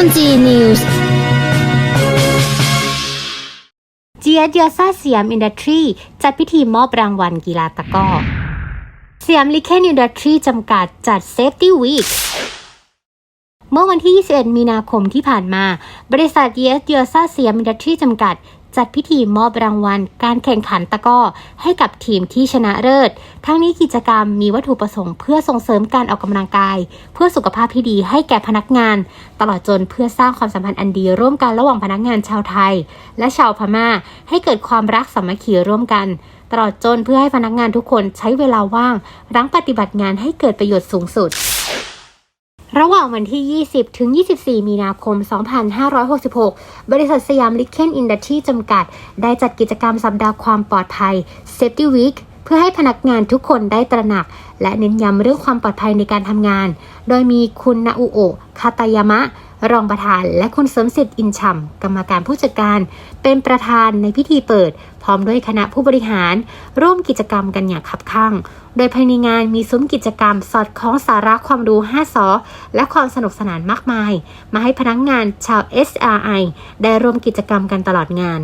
on News เจียเดียซาเซียมอินดัสทรีจัดพิธีมอบรางวัลกีฬาตะก้อเซียมลิเคนอินดัสทรีจำกัดจัดเซฟตี้วีค มื่อวันที่ 21 มีนาคมที่ผ่านมา บริษัทเยสเยซาเซียมินดัสทรีจำกัด จัดพิธีมอบรางวัล การแข่งขันตะก้อ ให้กับทีมที่ชนะเลิศ ทั้งนี้กิจกรรมมีวัตถุประสงค์เพื่อส่งเสริมการออกกำลังกาย เพื่อสุขภาพที่ดีให้แก่พนักงาน ตลอดจนเพื่อสร้างความสัมพันธ์อันดี ร่วมกันระหว่างพนักงานชาวไทย และชาวพม่า ให้เกิดความรักสามัคคีร่วมกันตลอดจนเพื่อให้พนักงานทุกคนใช้เวลาว่างรั้งปฏิบัติงานให้เกิดประโยชน์สูงสุด ระหว่างวันที่ 20 ถึง 24 มีนาคม 2566 บริษัทสยามลิเคนอินดัสทรีจำกัด ได้จัดกิจกรรมสัปดาห์ความปลอดภัย Safety Week เพื่อให้พนักงานทุกคนได้ตระหนัก และเน้นย้ำเรื่องความปลอดภัยในการทำงาน โดยมีคุณนาอุโอะคาตายามะ รองประธาน และคุณเสริมสิทธิ์อินชัมกรรมการผู้จัดการ เป็นประธานในพิธีเปิดพร้อมด้วยคณะผู้บริหาร ร่วมกิจกรรมกันอย่างคับข้างโดยภายในงานมีซุ้มกิจกรรมสอดคล้องสาระความรู้5สอและความสนุกสนานมากมาย มาให้พนักงานชาว SRI ได้ร่วมกิจกรรมกันตลอดงาน